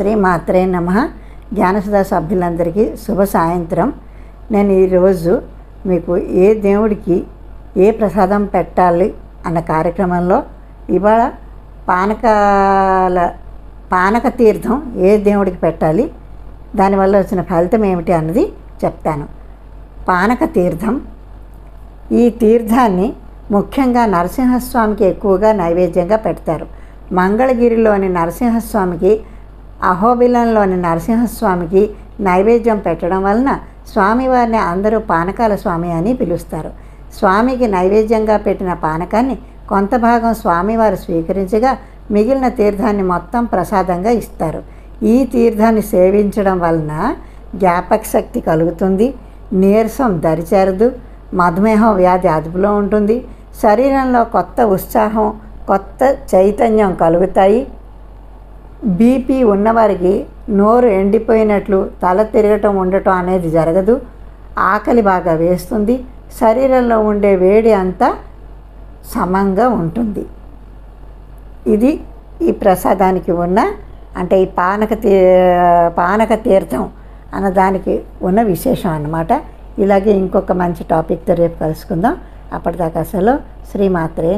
శ్రీ మాత్రే నమ. జ్ఞానసుధా సభ్యులందరికీ శుభ సాయంత్రం. నేను ఈరోజు మీకు ఏ దేవుడికి ఏ ప్రసాదం పెట్టాలి అన్న కార్యక్రమంలో ఇవాళ పానకాల పానక తీర్థం ఏ దేవుడికి పెట్టాలి దానివల్ల వచ్చిన ఫలితం ఏమిటి అన్నది చెప్తాను. పానక తీర్థం. ఈ తీర్థాన్ని ముఖ్యంగా నరసింహస్వామికి ఎక్కువగా నైవేద్యంగా పెడతారు. మంగళగిరిలోని నరసింహస్వామికి అహోబిలంలోని నరసింహస్వామికి నైవేద్యం పెట్టడం వలన స్వామివారిని అందరూ పానకాల స్వామి అని పిలుస్తారు. స్వామికి నైవేద్యంగా పెట్టిన పానకాన్ని కొంత భాగం స్వామివారు స్వీకరించగా మిగిలిన తీర్థాన్ని మొత్తం ప్రసాదంగా ఇస్తారు. ఈ తీర్థాన్ని సేవించడం వలన జ్ఞాపక శక్తి కలుగుతుంది నీరసం దరిచేరదు మధుమేహం వ్యాధి అదుపులో ఉంటుంది శరీరంలో కొత్త ఉత్సాహం కొత్త చైతన్యం కలుగుతాయి. బీపీ ఉన్నవారికి నోరు ఎండిపోయినట్లు తల తిరగటం ఉండటం అనేది జరగదు. ఆకలి బాగా వేస్తుంది. శరీరంలో ఉండే వేడి అంతా సమంగా ఉంటుంది. ఇది ఈ ప్రసాదానికి ఉన్న అంటే ఈ పానక తీ పానక తీర్థం అన్న దానికి ఉన్న విశేషం అన్నమాట. ఇలాగే ఇంకొక మంచి టాపిక్తో రేపు కలుసుకుందాం. అప్పటిదాకా అసలు శ్రీమాత్రే